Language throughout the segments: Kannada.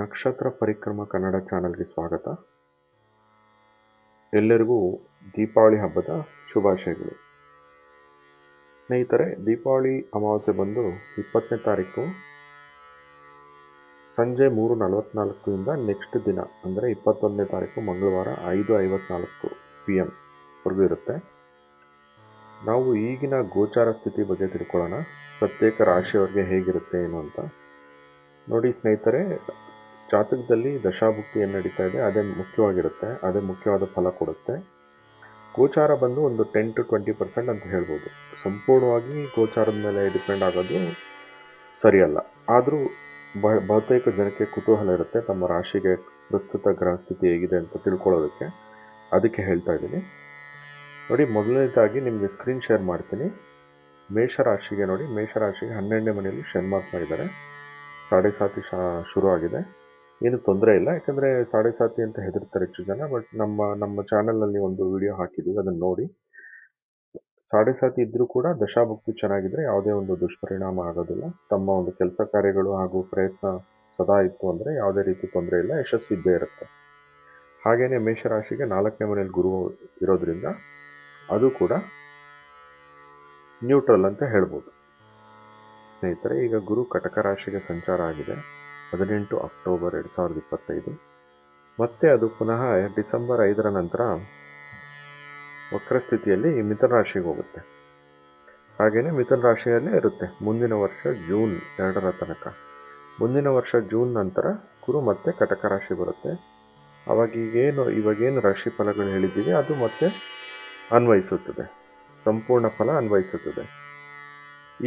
ನಕ್ಷತ್ರ ಪರಿಕ್ರಮ ಕನ್ನಡ ಚಾನಲ್ಗೆ ಸ್ವಾಗತ. ಎಲ್ಲರಿಗೂ ದೀಪಾವಳಿ ಹಬ್ಬದ ಶುಭಾಶಯಗಳು. ಸ್ನೇಹಿತರೆ, ದೀಪಾವಳಿ ಅಮಾವಾಸ್ಯೆ ಬಂದು ಇಪ್ಪತ್ತನೇ ತಾರೀಕು. ಸಂಜೆ ಮೂರು ನಲವತ್ನಾಲ್ಕರಿಂದ ನೆಕ್ಸ್ಟ್ ದಿನ, ಅಂದರೆ ಇಪ್ಪತ್ತೊಂದನೇ ತಾರೀಕು ಮಂಗಳವಾರ ಐದು ಐವತ್ನಾಲ್ಕು ಪಿ ಎಂ ವರೆಗೂ ಇರುತ್ತೆ. ನಾವು ಈಗಿನ ಗೋಚಾರ ಸ್ಥಿತಿ ಬಗ್ಗೆ ತಿಳ್ಕೊಳ್ಳೋಣ. ಪ್ರತ್ಯೇಕ ರಾಶಿಯವರಿಗೆ ಹೇಗಿರುತ್ತೆ ಏನು ಅಂತ. ನೋಡಿ ಸ್ನೇಹಿತರೆ ಜಾತಕದಲ್ಲಿ ದಶಾಭುಕ್ತಿ ಏನು ನಡೀತಾ ಇದೆ, ಅದೇ ಮುಖ್ಯವಾಗಿರುತ್ತೆ, ಅದೇ ಮುಖ್ಯವಾದ ಫಲ ಕೊಡುತ್ತೆ. ಗೋಚಾರ ಬಂದು ಒಂದು ಟೆನ್ ಟು ಟ್ವೆಂಟಿ ಪರ್ಸೆಂಟ್ ಅಂತ ಹೇಳ್ಬೋದು. ಸಂಪೂರ್ಣವಾಗಿ ಗೋಚಾರದ ಮೇಲೆ ಡಿಪೆಂಡ್ ಆಗೋದು ಸರಿಯಲ್ಲ. ಆದರೂ ಬಹುತೇಕ ಜನಕ್ಕೆ ಕುತೂಹಲ ಇರುತ್ತೆ, ತಮ್ಮ ರಾಶಿಗೆ ಪ್ರಸ್ತುತ ಗ್ರಹ ಸ್ಥಿತಿ ಹೇಗಿದೆ ಅಂತ ತಿಳ್ಕೊಳ್ಳೋದಕ್ಕೆ. ಅದಕ್ಕೆ ಹೇಳ್ತಾ ಇದ್ದೀನಿ. ನೋಡಿ, ಮೊದಲನೇದಾಗಿ ನಿಮಗೆ ಸ್ಕ್ರೀನ್ ಶೇರ್ ಮಾಡ್ತೀನಿ. ಮೇಷರಾಶಿಗೆ ನೋಡಿ ಮೇಷರಾಶಿಗೆ ಹನ್ನೆರಡನೇ ಮನೆಯಲ್ಲಿ ಶನ್ಮಾರ್ತಾ ಇದ್ದಾರೆ ಸಾಡೆ ಸಾತಿ ಶಾ, ಶುರು ಆಗಿದೆ. ಏನು ತೊಂದರೆ ಇಲ್ಲ. ಯಾಕಂದರೆ ಸಾಡೆ ಸಾತಿ ಅಂತ ಹೆದರ್ತಾರೆ ಹೆಚ್ಚು ಜನ ಬಟ್ ನಮ್ಮ ನಮ್ಮ ಚಾನಲಲ್ಲಿ ಒಂದು ವಿಡಿಯೋ ಹಾಕಿದ್ದೀವಿ ಅದನ್ನು ನೋಡಿ. ಸಾಡೆ ಸಾತಿ ಇದ್ದರೂ ಕೂಡ ದಶಾಭುಕ್ತಿ ಚೆನ್ನಾಗಿದ್ದರೆ ಯಾವುದೇ ಒಂದು ದುಷ್ಪರಿಣಾಮ ಆಗೋದಿಲ್ಲ. ತಮ್ಮ ಒಂದು ಕೆಲಸ ಕಾರ್ಯಗಳು ಹಾಗೂ ಪ್ರಯತ್ನ ಸದಾ ಇತ್ತು ಅಂದರೆ ಯಾವುದೇ ರೀತಿ ತೊಂದರೆ ಇಲ್ಲ, ಯಶಸ್ಸು ಇದ್ದೇ ಇರುತ್ತೆ. ಹಾಗೆಯೇ ಮೇಷರಾಶಿಗೆ ನಾಲ್ಕನೇ ಮನೆಯಲ್ಲಿ ಗುರು ಇರೋದ್ರಿಂದ ಅದು ಕೂಡ ನ್ಯೂಟ್ರಲ್ ಅಂತ ಹೇಳ್ಬೋದು. ಸ್ನೇಹಿತರೆ, ಈಗ ಗುರು ಕಟಕ ರಾಶಿಗೆ ಸಂಚಾರ ಆಗಿದೆ. ಹದಿನೆಂಟು ಅಕ್ಟೋಬರ್ ಎರಡು ಸಾವಿರದ ಇಪ್ಪತ್ತೈದು. ಮತ್ತೆ ಅದು ಪುನಃ ಡಿಸೆಂಬರ್ ಐದರ ನಂತರ ವಕ್ರಸ್ಥಿತಿಯಲ್ಲಿ ಮಿಥುನ ರಾಶಿಗೆ ಹೋಗುತ್ತೆ. ಹಾಗೆಯೇ ಮಿಥುನ ರಾಶಿಯಲ್ಲೇ ಇರುತ್ತೆ. ಮುಂದಿನ ವರ್ಷ ಜೂನ್ ಎರಡರ ತನಕ. ಮುಂದಿನ ವರ್ಷ ಜೂನ್ ನಂತರ ಕುರು ಮತ್ತೆ ಕಟಕ ರಾಶಿ ಬರುತ್ತೆ. ಅವಾಗ ಈಗೇನು ಇವಾಗೇನು ರಾಶಿ ಫಲಗಳು ಹೇಳಿದ್ದೀವಿ, ಅದು ಮತ್ತೆ ಅನ್ವಯಿಸುತ್ತದೆ. ಸಂಪೂರ್ಣ ಫಲ ಅನ್ವಯಿಸುತ್ತದೆ.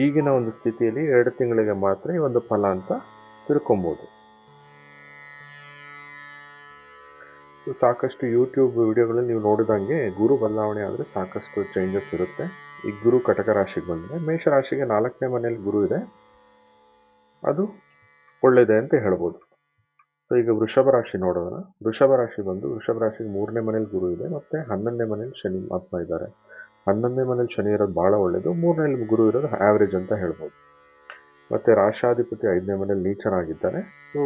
ಈಗಿನ ಒಂದು ಸ್ಥಿತಿಯಲ್ಲಿ ಎರಡು ತಿಂಗಳಿಗೆ ಮಾತ್ರ ಈ ಒಂದು ಫಲ ಅಂತ ತಿಳ್ಕೊಬೋದು. ಸೊ ಸಾಕಷ್ಟು ಯೂಟ್ಯೂಬ್ ವಿಡಿಯೋಗಳಲ್ಲಿ ನೀವು ನೋಡಿದಂಗೆ ಗುರು ಬದಲಾವಣೆ ಆದರೆ ಸಾಕಷ್ಟು ಚೇಂಜಸ್ ಇರುತ್ತೆ. ಈ ಗುರು ಕಟಕ ರಾಶಿಗೆ ಬಂದರೆ ಮೇಷರಾಶಿಗೆ ನಾಲ್ಕನೇ ಮನೆಯಲ್ಲಿ ಗುರು ಇದೆ. ಅದು ಒಳ್ಳೆಯದೇ ಅಂತ ಹೇಳ್ಬೋದು. ಸೊ ಈಗ ವೃಷಭ ರಾಶಿ ನೋಡೋಣ. ವೃಷಭ ರಾಶಿ ಬಂದು ವೃಷಭ ರಾಶಿಗೆ ಮೂರನೇ ಮನೇಲಿ ಗುರು ಇದೆ ಮತ್ತು ಹನ್ನೊಂದನೇ ಮನೇಲಿ ಶನಿ ಆತ್ಮ ಇದ್ದಾರೆ. ಹನ್ನೊಂದನೇ ಮನೇಲಿ ಶನಿ ಇರೋದು ಭಾಳ ಒಳ್ಳೆಯದು ಮೂರನೇಲಿ ಗುರು ಇರೋದು ಆ್ಯಾವ್ರೇಜ್ ಅಂತ ಹೇಳ್ಬೋದು. ಮತ್ತು ರಾಷ್ಟ್ರಾಧಿಪತಿ ಐದನೇ ಮನೇಲಿ ನೀಚನಾಗಿದ್ದಾನೆ ಸೊ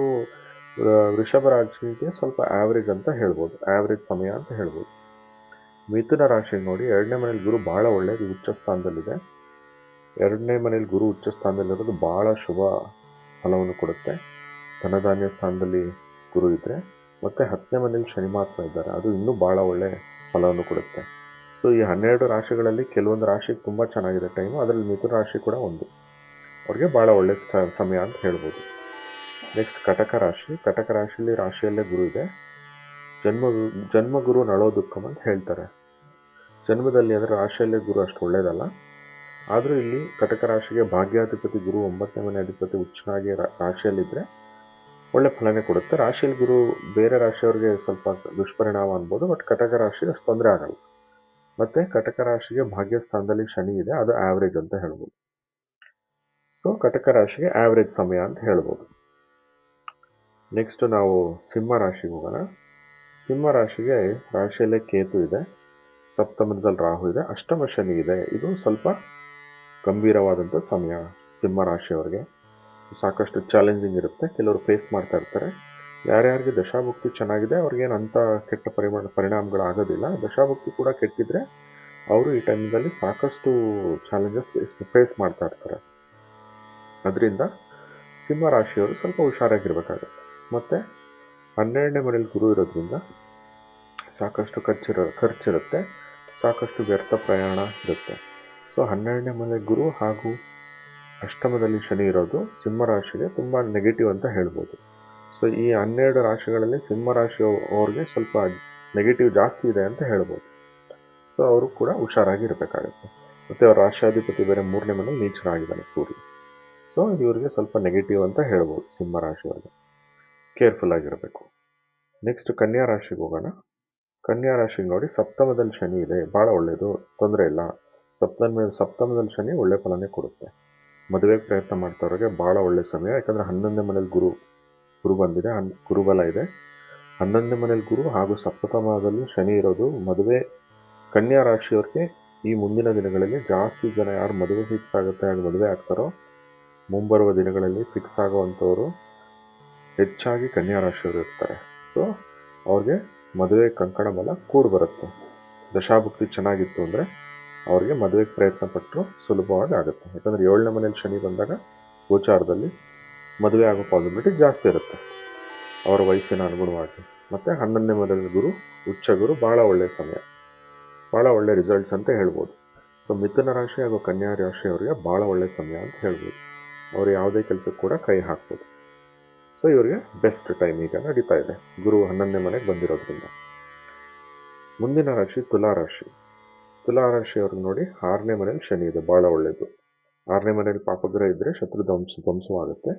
ವೃಷಭ ರಾಶಿಗೆ ಸ್ವಲ್ಪ ಆ್ಯಾವ್ರೇಜ್ ಅಂತ ಹೇಳ್ಬೋದು. ಆ್ಯಾವ್ರೇಜ್ ಸಮಯ ಅಂತ ಹೇಳ್ಬೋದು. ಮಿಥುನ ರಾಶಿ ನೋಡಿ, ಎರಡನೇ ಮನೇಲಿ ಗುರು ಭಾಳ ಒಳ್ಳೆಯದು ಉಚ್ಚ ಸ್ಥಾನದಲ್ಲಿದೆ. ಎರಡನೇ ಮನೇಲಿ ಗುರು ಉಚ್ಚ ಸ್ಥಾನದಲ್ಲಿರೋದು ಭಾಳ ಶುಭ ಫಲವನ್ನು ಕೊಡುತ್ತೆ. ಧನಧಾನ್ಯ ಸ್ಥಾನದಲ್ಲಿ ಗುರು ಇದ್ದರೆ ಮತ್ತು ಹತ್ತನೇ ಮನೇಲಿ ಶನಿ ಮಾತ್ರ ಇದ್ದಾರೆ. ಅದು ಇನ್ನೂ ಭಾಳ ಒಳ್ಳೆಯ ಫಲವನ್ನು ಕೊಡುತ್ತೆ. ಸೊ ಈ ಹನ್ನೆರಡು ರಾಶಿಗಳಲ್ಲಿ ಕೆಲವೊಂದು ರಾಶಿಗೆ ತುಂಬ ಚೆನ್ನಾಗಿದೆ ಟೈಮು ಅದರಲ್ಲಿ ಮಿಥುನ ರಾಶಿ ಕೂಡ ಒಂದು. ಅವ್ರಿಗೆ ಭಾಳ ಒಳ್ಳೆ ಸಮಯ ಅಂತ ಹೇಳ್ಬೋದು. ನೆಕ್ಸ್ಟ್ ಕಟಕ ರಾಶಿ, ಕಟಕ ರಾಶಿಯಲ್ಲಿ ರಾಶಿಯಲ್ಲೇ ಗುರು ಇದೆ. ಜನ್ಮ, ಜನ್ಮಗುರು ನಳೋ ದುಃಖಂ ಅಂತ ಹೇಳ್ತಾರೆ. ಜನ್ಮದಲ್ಲಿ ಅಂದರೆ ರಾಶಿಯಲ್ಲೇ ಗುರು ಅಷ್ಟು ಒಳ್ಳೇದಲ್ಲ. ಆದರೂ ಇಲ್ಲಿ ಕಟಕ ರಾಶಿಗೆ ಭಾಗ್ಯಾಧಿಪತಿ ಗುರು ಒಂಬತ್ತನೇ ಮನೆ ಅಧಿಪತಿ ಉಚ್ಚನಾಗಿ ರಾಶಿಯಲ್ಲಿದ್ದರೆ ಒಳ್ಳೆ ಫಲನೇ ಕೊಡುತ್ತೆ. ರಾಶಿಯಲ್ಲಿ ಗುರು ಬೇರೆ ರಾಶಿಯವರಿಗೆ ಸ್ವಲ್ಪ ದುಷ್ಪರಿಣಾಮ ಅನ್ಬೋದು, ಬಟ್ ಕಟಕ ರಾಶಿಗೆ ಅಷ್ಟು ತೊಂದರೆ ಆಗಲ್ಲ. ಮತ್ತು ಕಟಕ ರಾಶಿಗೆ ಭಾಗ್ಯ ಸ್ಥಾನದಲ್ಲಿ ಶನಿ ಇದೆ, ಅದು ಆ್ಯಾವ್ರೇಜ್ ಅಂತ ಹೇಳ್ಬೋದು. ಸೊ ಕಟಕ ರಾಶಿಗೆ ಆ್ಯಾವ್ರೇಜ್ ಸಮಯ ಅಂತ ಹೇಳ್ಬೋದು. ನೆಕ್ಸ್ಟ್ ನಾವು ಸಿಂಹ ರಾಶಿಗೆ ಹೋಗೋಣ. ಸಿಂಹ ರಾಶಿಗೆ ರಾಶಿಯಲ್ಲೇ ಕೇತು ಇದೆ. ಸಪ್ತಮದಲ್ಲಿ ರಾಹು ಇದೆ. ಅಷ್ಟಮ ಶನಿ ಇದೆ. ಇದು ಸ್ವಲ್ಪ ಗಂಭೀರವಾದಂಥ ಸಮಯ ಸಿಂಹ ರಾಶಿಯವರಿಗೆ. ಸಾಕಷ್ಟು ಚಾಲೆಂಜಿಂಗ್ ಇರುತ್ತೆ. ಕೆಲವರು ಫೇಸ್ ಮಾಡ್ತಾ ಇರ್ತಾರೆ. ಯಾರ್ಯಾರಿಗೆ ದಶಾಭುಕ್ತಿ ಚೆನ್ನಾಗಿದೆ ಅವ್ರಿಗೇನು ಅಂಥ ಕೆಟ್ಟ ಪರಿಮಾಣ, ಪರಿಣಾಮಗಳು ಆಗೋದಿಲ್ಲ. ದಶಾಭುಕ್ತಿ ಕೂಡ ಕೆಟ್ಟಿದ್ರೆ, ಅವರು ಈ ಟೈಮ್ನಲ್ಲಿ ಸಾಕಷ್ಟು ಚಾಲೆಂಜಸ್ ಫೇಸ್ ಮಾಡ್ತಾ ಇರ್ತಾರೆ. ಅದರಿಂದ ಸಿಂಹ ರಾಶಿಯವರು ಸ್ವಲ್ಪ ಹುಷಾರಾಗಿರ್ಬೇಕಾಗತ್ತೆ. ಮತ್ತು ಹನ್ನೆರಡನೇ ಮನೇಲಿ ಗುರು ಇರೋದ್ರಿಂದ ಸಾಕಷ್ಟು ಖರ್ಚಿರೋ ಖರ್ಚಿರುತ್ತೆ ಸಾಕಷ್ಟು ವ್ಯರ್ಥ ಪ್ರಯಾಣ ಇರುತ್ತೆ. ಸೊ ಹನ್ನೆರಡನೇ ಮನೆ ಗುರು ಹಾಗೂ ಅಷ್ಟಮದಲ್ಲಿ ಶನಿ ಇರೋದು ಸಿಂಹ ರಾಶಿಗೆ ತುಂಬ ನೆಗೆಟಿವ್ ಅಂತ ಹೇಳ್ಬೋದು. ಸೊ ಈ ಹನ್ನೆರಡು ರಾಶಿಗಳಲ್ಲಿ ಸಿಂಹ ರಾಶಿ ಅವ್ರಿಗೆ ಸ್ವಲ್ಪ ನೆಗೆಟಿವ್ ಜಾಸ್ತಿ ಇದೆ ಅಂತ ಹೇಳ್ಬೋದು. ಸೊ ಅವರು ಕೂಡ ಹುಷಾರಾಗಿ ಇರಬೇಕಾಗುತ್ತೆ ಮತ್ತು ಅವ್ರ ರಾಶಿಯಾಧಿಪತಿ ಬೇರೆ ಮೂರನೇ ಮನೇಲಿ ನೀಚರಾಗಿದ್ದಾನೆ ಸೂರ್ಯ. ಸೊ ಇವರಿಗೆ ಸ್ವಲ್ಪ ನೆಗೆಟಿವ್ ಅಂತ ಹೇಳ್ಬೋದು ಸಿಂಹ ರಾಶಿಯವರಿಗೆ ಕೇರ್ಫುಲ್ ಆಗಿರಬೇಕು. ನೆಕ್ಸ್ಟ್ ಕನ್ಯಾ ರಾಶಿಗೆ ಹೋಗೋಣ. ಕನ್ಯಾ ರಾಶಿ ನೋಡಿ ಸಪ್ತಮದಲ್ಲಿ ಶನಿ ಇದೆ, ಭಾಳ ಒಳ್ಳೆಯದು ತೊಂದರೆ ಇಲ್ಲ. ಸಪ್ತಮ ಸಪ್ತಮದಲ್ಲಿ ಶನಿ ಒಳ್ಳೆ ಫಲನೇ ಕೊಡುತ್ತೆ. ಮದುವೆಗೆ ಪ್ರಯತ್ನ ಮಾಡ್ತವ್ರಿಗೆ ಭಾಳ ಒಳ್ಳೆ ಸಮಯ, ಯಾಕಂದರೆ ಹನ್ನೊಂದನೇ ಮನೇಲಿ ಗುರು ಗುರು ಬಂದಿದೆ, ಹನ್, ಗುರುಬಲ ಇದೆ. ಹನ್ನೊಂದನೇ ಮನೇಲಿ ಗುರು ಹಾಗೂ ಸಪ್ತಮದಲ್ಲಿ ಶನಿ ಇರೋದು ಮದುವೆ, ಕನ್ಯಾ ರಾಶಿಯವ್ರಿಗೆ ಈ ಮುಂದಿನ ದಿನಗಳಲ್ಲಿ ಜಾಸ್ತಿ ಜನ ಯಾರು ಮದುವೆ ಫಿಕ್ಸ್ ಆಗುತ್ತೆ, ಯಾರು ಮದುವೆ ಆಗ್ತಾರೋ ಮುಂಬರುವ ದಿನಗಳಲ್ಲಿ ಫಿಕ್ಸ್ ಆಗುವಂಥವರು ಹೆಚ್ಚಾಗಿ ಕನ್ಯಾ ರಾಶಿಯವರು ಇರ್ತಾರೆ. ಸೊ ಅವ್ರಿಗೆ ಮದುವೆ ಕಂಕಣ ಬಲ ಕೂಡಿ ಬರುತ್ತೆ. ದಶಾಭುಕ್ತಿ ಚೆನ್ನಾಗಿತ್ತು ಅಂದರೆ ಅವ್ರಿಗೆ ಮದುವೆಗೆ ಪ್ರಯತ್ನ ಪಟ್ಟರು ಸುಲಭವಾಗಿ ಆಗುತ್ತೆ. ಯಾಕಂದರೆ ಏಳನೇ ಮನೇಲಿ ಶನಿ ಬಂದಾಗ ಗೋಚಾರದಲ್ಲಿ ಮದುವೆ ಆಗೋ ಪಾಸಿಬಿಲಿಟಿ ಜಾಸ್ತಿ ಇರುತ್ತೆ. ಅವರ ವಯಸ್ಸಿನ ಅನುಗುಣವಾಗಿ. ಮತ್ತು ಹನ್ನೊಂದನೇ ಮನೆಯಲ್ಲಿ ಗುರು, ಉಚ್ಚ ಗುರು ಭಾಳ ಒಳ್ಳೆಯ ಸಮಯ. ಭಾಳ ಒಳ್ಳೆ ರಿಸಲ್ಟ್ಸ್ ಅಂತ ಹೇಳ್ಬೋದು. ಸೊ ಮಿಥುನ ರಾಶಿ ಹಾಗೂ ಕನ್ಯಾ ರಾಶಿಯವರಿಗೆ ಭಾಳ ಒಳ್ಳೆಯ ಸಮಯ ಅಂತ ಹೇಳ್ಬೋದು. ಅವರು ಯಾವುದೇ ಕೆಲಸಕ್ಕೆ ಕೂಡ ಕೈ ಹಾಕ್ಬೋದು. ಸೊ ಇವರಿಗೆ ಬೆಸ್ಟ್ ಟೈಮ್ ಈಗ ನಡೀತಾ ಇದೆ. ಗುರು ಹನ್ನೊಂದನೇ ಮನೆಗೆ ಬಂದಿರೋದ್ರಿಂದ. ಮುಂದಿನ ರಾಶಿ ತುಲಾ ರಾಶಿ. ತುಲಾ ರಾಶಿಯವ್ರಿಗೆ ನೋಡಿ ಆರನೇ ಮನೇಲಿ ಶನಿ ಇದೆ ಭಾಳ ಒಳ್ಳೆಯದು ಆರನೇ ಮನೇಲಿ ಪಾಪಗ್ರಹ ಇದ್ದರೆ ಶತ್ರು ಧ್ವಂಸ, ಧ್ವಂಸವಾಗುತ್ತೆ.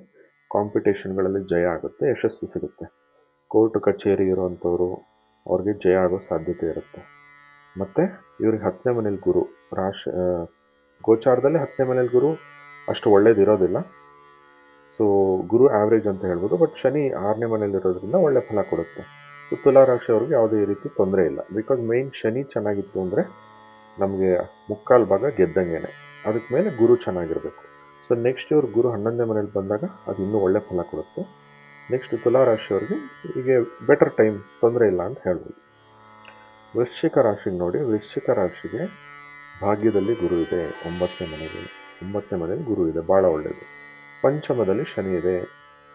ಕಾಂಪಿಟೇಷನ್ಗಳಲ್ಲಿ ಜಯ ಆಗುತ್ತೆ, ಯಶಸ್ಸು ಸಿಗುತ್ತೆ. ಕೋರ್ಟ್ ಕಚೇರಿ ಇರೋವಂಥವ್ರು ಅವ್ರಿಗೆ ಜಯ ಆಗೋ ಸಾಧ್ಯತೆ ಇರುತ್ತೆ. ಮತ್ತು ಇವ್ರಿಗೆ ಹತ್ತನೇ ಮನೇಲಿ ಗುರು, ರಾಶಿ ಗೋಚಾರದಲ್ಲಿ ಹತ್ತನೇ ಮನೇಲಿ ಗುರು ಅಷ್ಟು ಒಳ್ಳೇದಿರೋದಿಲ್ಲ. ಸೊ ಗುರು ಆವ್ರೇಜ್ ಅಂತ ಹೇಳ್ಬೋದು ಬಟ್ ಶನಿ ಆರನೇ ಮನೆಯಲ್ಲಿರೋದ್ರಿಂದ ಒಳ್ಳೆ ಫಲ ಕೊಡುತ್ತೆ. ಸೊ ತುಲಾ ರಾಶಿಯವ್ರಿಗೆ ಯಾವುದೇ ರೀತಿ ತೊಂದರೆ ಇಲ್ಲ. ಬಿಕಾಸ್ ಮೇಯ್ನ್ ಶನಿ ಚೆನ್ನಾಗಿತ್ತು ಅಂದರೆ ನಮಗೆ ಮುಕ್ಕಾಲು ಭಾಗ ಗೆದ್ದಂಗೆನೆ. ಅದಕ್ಕೆ ಮೇಲೆ ಗುರು ಚೆನ್ನಾಗಿರಬೇಕು. ಸೊ ನೆಕ್ಸ್ಟ್ ಇವ್ರ ಗುರು ಹನ್ನೊಂದನೇ ಮನೇಲಿ ಬಂದಾಗ ಅದು ಇನ್ನೂ ಒಳ್ಳೆ ಫಲ ಕೊಡುತ್ತೆ. ನೆಕ್ಸ್ಟ್ ತುಲಾ ರಾಶಿಯವ್ರಿಗೆ ಹೀಗೆ ಬೆಟರ್ ಟೈಮ್ ತೊಂದರೆ ಇಲ್ಲ ಅಂತ ಹೇಳ್ಬೋದು. ವೃಶ್ಚಿಕ ರಾಶಿಗೆ ನೋಡಿ, ವೃಶ್ಚಿಕ ರಾಶಿಗೆ ಭಾಗ್ಯದಲ್ಲಿ ಗುರು ಇದೆ, ಒಂಬತ್ತನೇ ಮನೆಗೆ ಒಂಬತ್ತನೇ ಮನೆಯಲ್ಲಿ ಗುರು ಇದೆ ಭಾಳ ಒಳ್ಳೆಯದು ಪಂಚಮದಲ್ಲಿ ಶನಿ ಇದೆ.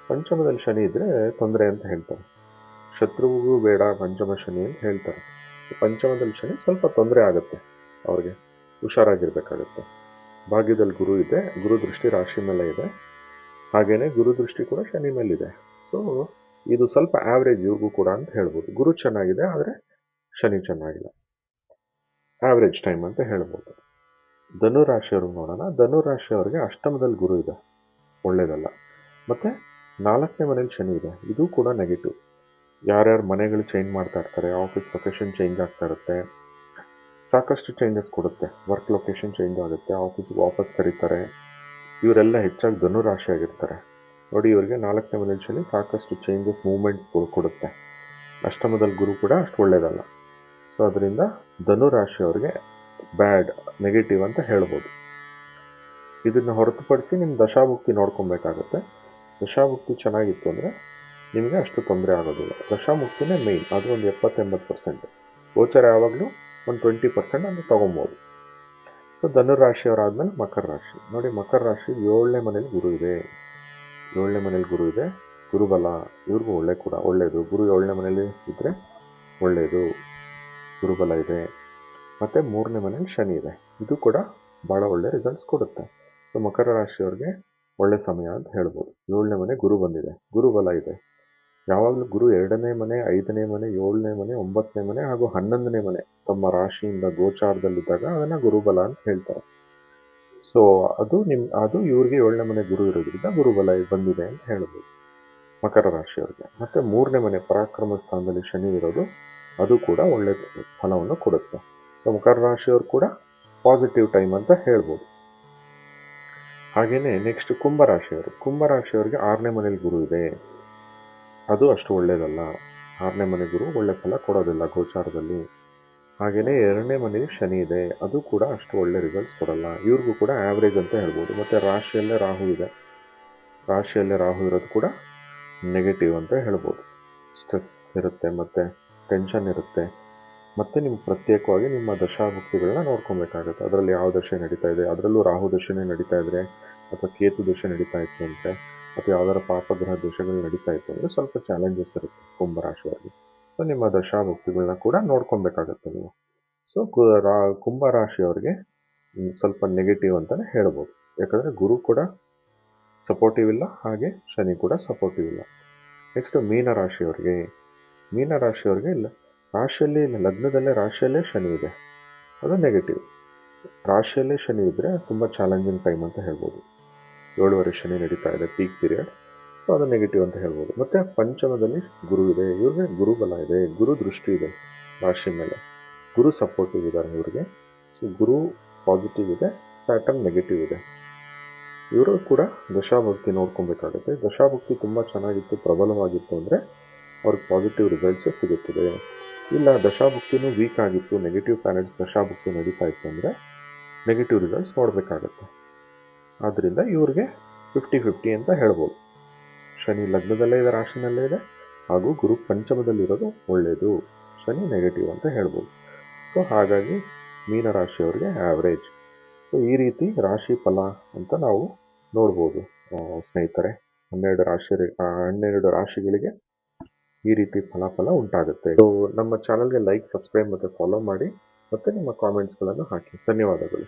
ಪಂಚಮದಲ್ಲಿ ಶನಿ ಇದ್ದರೆ ತೊಂದರೆ ಅಂತ ಹೇಳ್ತಾರೆ. ಶತ್ರುವಿಗೂ ಬೇಡ, ಪಂಚಮ ಶನಿ ಅಂತ ಹೇಳ್ತಾರೆ. ಪಂಚಮದಲ್ಲಿ ಶನಿ ಸ್ವಲ್ಪ ತೊಂದರೆ ಆಗುತ್ತೆ ಅವ್ರಿಗೆ, ಹುಷಾರಾಗಿರ್ಬೇಕಾಗುತ್ತೆ. ಭಾಗ್ಯದಲ್ಲಿ ಗುರು ಇದೆ, ಗುರು ದೃಷ್ಟಿ ರಾಶಿ ಮೇಲೆ ಇದೆ. ಹಾಗೆಯೇ ಗುರು ದೃಷ್ಟಿ ಕೂಡ ಶನಿ ಮೇಲಿದೆ. ಸೊ ಇದು ಸ್ವಲ್ಪ ಆ್ಯಾವ್ರೇಜ್ ಇವ್ರಿಗೂ ಕೂಡ ಅಂತ ಹೇಳ್ಬೋದು. ಗುರು ಚೆನ್ನಾಗಿದೆ, ಆದರೆ ಶನಿ ಚೆನ್ನಾಗಿಲ್ಲ. ಆ್ಯಾವ್ರೇಜ್ ಟೈಮ್ ಅಂತ ಹೇಳ್ಬೋದು. ಧನು ರಾಶಿಯವ್ರಿಗೆ ನೋಡೋಣ. ಧನು ರಾಶಿಯವರಿಗೆ ಅಷ್ಟಮದಲ್ಲಿ ಗುರು ಇದೆ. ಒಳ್ಳೇದಲ್ಲ. ಮತ್ತು ನಾಲ್ಕನೇ ಮನೇಲಿ ಶನಿ ಇದೆ. ಇದು ಕೂಡ ನೆಗೆಟಿವ್ ಯಾರ್ಯಾರು ಮನೆಗಳು ಚೇಂಜ್ ಮಾಡ್ತಾ ಇರ್ತಾರೆ ಆಫೀಸ್ ಲೊಕೇಶನ್ ಚೇಂಜ್ ಆಗ್ತಾ ಇರುತ್ತೆ, ಸಾಕಷ್ಟು ಚೇಂಜಸ್ ಕೊಡುತ್ತೆ. ವರ್ಕ್ ಲೊಕೇಶನ್ ಚೇಂಜ್ ಆಗುತ್ತೆ ಆಫೀಸ್ಗೆ ವಾಪಸ್ ಕರೀತಾರೆ. ಇವರೆಲ್ಲ ಹೆಚ್ಚಾಗಿ ಧನು ರಾಶಿಯಾಗಿರ್ತಾರೆ ನೋಡಿ, ಇವರಿಗೆ ನಾಲ್ಕನೇ ಮನೇಲಿ ಶನಿ ಸಾಕಷ್ಟು ಚೇಂಜಸ್ ಮೂಮೆಂಟ್ಸ್ಗಳು ಕೊಡುತ್ತೆ. ಅಷ್ಟಮದಲ್ಲಿ ಗುರು ಕೂಡ ಅಷ್ಟು ಒಳ್ಳೆಯದಲ್ಲ ಸೊ ಅದರಿಂದ ಧನು ರಾಶಿಯವರಿಗೆ ಬ್ಯಾಡ್, ನೆಗೆಟಿವ್ ಅಂತ ಹೇಳ್ಬೋದು. ಇದನ್ನು ಹೊರತುಪಡಿಸಿ ನಿಮ್ಮ ದಶಾಭುಕ್ತಿ ನೋಡ್ಕೊಬೇಕಾಗತ್ತೆ. ದಶಾಭುಕ್ತಿ ಚೆನ್ನಾಗಿತ್ತು ಅಂದರೆ ನಿಮಗೆ ಅಷ್ಟು ತೊಂದರೆ ಆಗೋದಿಲ್ಲ. ದಶಾಮುಕ್ತಿನೇ ಮೇಯ್ನ್ ಅದು ಒಂದು ಎಪ್ಪತ್ತೆಂಬತ್ತು ಪರ್ಸೆಂಟ್ ಗೋಚರ ಯಾವಾಗಲೂ ಒಂದು ಟ್ವೆಂಟಿ ಪರ್ಸೆಂಟ್ ಅಂತ ತೊಗೊಬೋದು. ಸೊ ಧನುರಾಶಿಯವರಾದ್ಮೇಲೆ ಮಕರ ರಾಶಿ. ನೋಡಿ, ಮಕರ ರಾಶಿ ಏಳನೇ ಮನೇಲಿ ಗುರು ಇದೆ. ಏಳನೇ ಮನೇಲಿ ಗುರು ಇದೆ. ಗುರುಬಲ, ಇವ್ರಿಗೂ ಒಳ್ಳೆ ಕೂಡ, ಒಳ್ಳೆಯದು. ಗುರು ಏಳನೇ ಮನೇಲಿ ಇದ್ದರೆ ಒಳ್ಳೆಯದು. ಗುರುಬಲ ಇದೆ. ಮತ್ತು ಮೂರನೇ ಮನೇಲಿ ಶನಿ ಇದೆ. ಇದು ಕೂಡ ಭಾಳ ಒಳ್ಳೆ ರಿಸಲ್ಟ್ಸ್ ಕೊಡುತ್ತೆ. ಸೊ ಮಕರ ರಾಶಿಯವ್ರಿಗೆ ಒಳ್ಳೆ ಸಮಯ ಅಂತ ಹೇಳ್ಬೋದು. ಏಳನೇ ಮನೆ ಗುರು ಬಂದಿದೆ. ಗುರುಬಲ ಇದೆ. ಯಾವಾಗಲೂ ಗುರು ಎರಡನೇ ಮನೆ, ಐದನೇ ಮನೆ, ಏಳನೇ ಮನೆ, ಒಂಬತ್ತನೇ ಮನೆ ಹಾಗೂ ಹನ್ನೊಂದನೇ ಮನೆ ತಮ್ಮ ರಾಶಿಯಿಂದ ಗೋಚಾರದಲ್ಲಿದ್ದಾಗ ಅದನ್ನು ಗುರುಬಲ ಅಂತ ಹೇಳ್ತಾರೆ. ಸೊ ಅದು ನಿಮ್, ಅದು ಇವ್ರಿಗೆ ಏಳನೇ ಮನೆ ಗುರು ಇರೋದ್ರಿಂದ ಗುರುಬಲ ಬಂದಿದೆ ಅಂತ ಹೇಳ್ಬೋದು. ಮಕರ ರಾಶಿಯವ್ರಿಗೆ. ಮತ್ತೆ ಮೂರನೇ ಮನೆ ಪರಾಕ್ರಮ ಸ್ಥಾನದಲ್ಲಿ ಶನಿ ಇರೋದು, ಅದು ಕೂಡ ಒಳ್ಳೆ ಫಲವನ್ನು ಕೊಡುತ್ತೆ. ಮಕರ ರಾಶಿಯವರು ಕೂಡ ಪಾಸಿಟಿವ್ ಟೈಮ್ ಅಂತ ಹೇಳ್ಬೋದು. ಹಾಗೆಯೇ ನೆಕ್ಸ್ಟ್ ಕುಂಭರಾಶಿಯವರು ಕುಂಭರಾಶಿಯವರಿಗೆ ಆರನೇ ಮನೇಲಿ ಗುರು ಇದೆ. ಅದು ಅಷ್ಟು ಒಳ್ಳೆಯದಲ್ಲ ಆರನೇ ಮನೆ ಗುರು ಒಳ್ಳೆ ಫಲ ಕೊಡೋದಿಲ್ಲ ಗೋಚಾರದಲ್ಲಿ. ಹಾಗೆಯೇ ಎರಡನೇ ಮನೆಯಲ್ಲಿ ಶನಿ ಇದೆ. ಅದು ಕೂಡ ಅಷ್ಟು ಒಳ್ಳೆ ರಿಸಲ್ಟ್ಸ್ ಕೊಡಲ್ಲ. ಇವ್ರಿಗೂ ಕೂಡ ಆ್ಯಾವ್ರೇಜ್ ಅಂತ ಹೇಳ್ಬೋದು. ಮತ್ತು ರಾಶಿಯಲ್ಲೇ ರಾಹು ಇದೆ. ರಾಶಿಯಲ್ಲೇ ರಾಹು ಇರೋದು ಕೂಡ ನೆಗೆಟಿವ್ ಅಂತ ಹೇಳ್ಬೋದು. ಸ್ಟ್ರೆಸ್ ಇರುತ್ತೆ ಮತ್ತು ಟೆನ್ಷನ್ ಇರುತ್ತೆ. ಮತ್ತು ನಿಮ್ಗೆ ಪ್ರತ್ಯೇಕವಾಗಿ ನಿಮ್ಮ ದಶಾಭುಕ್ತಿಗಳನ್ನ ನೋಡ್ಕೊಬೇಕಾಗತ್ತೆ. ಅದರಲ್ಲಿ ಯಾವ ದಶೆ ನಡೀತಾ ಇದೆ? ಅದರಲ್ಲೂ ರಾಹು ದಶೆನೇ ನಡೀತಾ ಇದ್ರೆ ಅಥವಾ ಕೇತು ದಶೆ ನಡೀತಾ ಇತ್ತು ಅಂದರೆ ಅಥವಾ ಯಾವ್ದಾರ ಪಾಪಗ್ರಹ ದೋಷಗಳು ನಡೀತಾ ಇತ್ತು ಅಂದರೆ ಸ್ವಲ್ಪ ಚಾಲೆಂಜಸ್ ಇರುತ್ತೆ ಕುಂಭರಾಶಿಯವರಿಗೆ ಸೊ ನಿಮ್ಮ ದಶಾಭುಕ್ತಿಗಳನ್ನ ಕೂಡ ನೋಡ್ಕೊಬೇಕಾಗತ್ತೆ ನೀವು. ಸೊ ಕುಂಭರಾಶಿಯವರಿಗೆ ಮ್, ಸ್ವಲ್ಪ ನೆಗೆಟಿವ್ ಅಂತಲೇ ಹೇಳ್ಬೋದು. ಯಾಕಂದರೆ ಗುರು ಕೂಡ ಸಪೋರ್ಟಿವ್ ಇಲ್ಲ ಹಾಗೆ ಶನಿ ಕೂಡ ಸಪೋರ್ಟಿವ್ ಇಲ್ಲ. ನೆಕ್ಸ್ಟ್ ಮೀನರಾಶಿಯವರಿಗೆ ಮೀನರಾಶಿಯವರಿಗೆ ಇಲ್ಲ. ರಾಶಿಯಲ್ಲಿ ಲಗ್ನದಲ್ಲೇ ರಾಶಿಯಲ್ಲೇ ಶನಿ ಇದೆ. ಅದು ನೆಗೆಟಿವ್ ರಾಶಿಯಲ್ಲೇ ಶನಿ ಇದ್ದರೆ ತುಂಬ ಚಾಲೆಂಜಿಂಗ್ ಟೈಮ್ ಅಂತ ಹೇಳ್ಬೋದು. ಏಳುವರೆ ಶನಿ ನಡೀತಾ ಇದೆ ಪೀಕ್ ಪೀರಿಯಡ್ ಸೊ ಅದು ನೆಗೆಟಿವ್ ಅಂತ ಹೇಳ್ಬೋದು. ಮತ್ತು ಪಂಚಮದಲ್ಲಿ ಗುರು ಇದೆ. ಇವ್ರಿಗೆ ಗುರು ಬಲ ಇದೆ. ಗುರು ದೃಷ್ಟಿ ಇದೆ ರಾಶಿ ಮೇಲೆ. ಗುರು ಸಪೋರ್ಟಿವ್ ಇದ್ದಾರೆ ಇವ್ರಿಗೆ. ಸೊ ಗುರು ಪಾಸಿಟಿವ್ ಇದೆ ಸ್ಯಾಟರ್ನ್ ನೆಗೆಟಿವ್ ಇದೆ. ಇವರು ಕೂಡ ದಶಾಭಕ್ತಿ ನೋಡ್ಕೊಬೇಕಾಗುತ್ತೆ. ದಶಾಭಕ್ತಿ ತುಂಬ ಚೆನ್ನಾಗಿತ್ತು, ಪ್ರಬಲವಾಗಿತ್ತು ಅಂದರೆ ಅವ್ರಿಗೆ ಪಾಸಿಟಿವ್ ರಿಸಲ್ಟ್ಸೇ ಸಿಗುತ್ತದೆ. ಇಲ್ಲ, ದಶಾಭುಕ್ತಿನೂ ವೀಕ್ ಆಗಿತ್ತು. ನೆಗೆಟಿವ್ ಪ್ಲಾನೆಟ್ಸ್ ದಶಾಭುಕ್ತಿ ನಡೀತಾ ಇತ್ತು ಅಂದರೆ ನೆಗೆಟಿವ್ ರಿಸಲ್ಟ್ಸ್ ನೋಡಬೇಕಾಗತ್ತೆ. ಆದ್ದರಿಂದ ಇವ್ರಿಗೆ ಫಿಫ್ಟಿ ಫಿಫ್ಟಿ ಅಂತ ಹೇಳ್ಬೋದು. ಶನಿ ಲಗ್ನದಲ್ಲೇ ಇದೆ, ರಾಶಿನಲ್ಲೇ ಇದೆ. ಹಾಗೂ ಗುರು ಪಂಚಮದಲ್ಲಿರೋದು ಒಳ್ಳೆಯದು ಶನಿ ನೆಗೆಟಿವ್ ಅಂತ ಹೇಳ್ಬೋದು. ಸೊ ಹಾಗಾಗಿ ಮೀನರಾಶಿಯವರಿಗೆ ಆ್ಯಾವ್ರೇಜ್ ಸೊ ಈ ರೀತಿ ರಾಶಿ ಫಲ ಅಂತ ನಾವು ನೋಡ್ಬೋದು ಸ್ನೇಹಿತರೆ. ಹನ್ನೆರಡು ರಾಶಿ ಹನ್ನೆರಡು ರಾಶಿಗಳಿಗೆ ಈ ರೀತಿ ಫಲಾಫಲ ಉಂಟಾಗುತ್ತೆ. ಸೊ ನಮ್ಮ ಚಾನಲ್ಗೆ ಲೈಕ್ ಸಬ್ಸ್ಕ್ರೈಬ್ ಮತ್ತು ಫಾಲೋ ಮಾಡಿ ಮತ್ತು ನಿಮ್ಮ ಕಾಮೆಂಟ್ಸ್ಗಳನ್ನು ಹಾಕಿ. ಧನ್ಯವಾದಗಳು.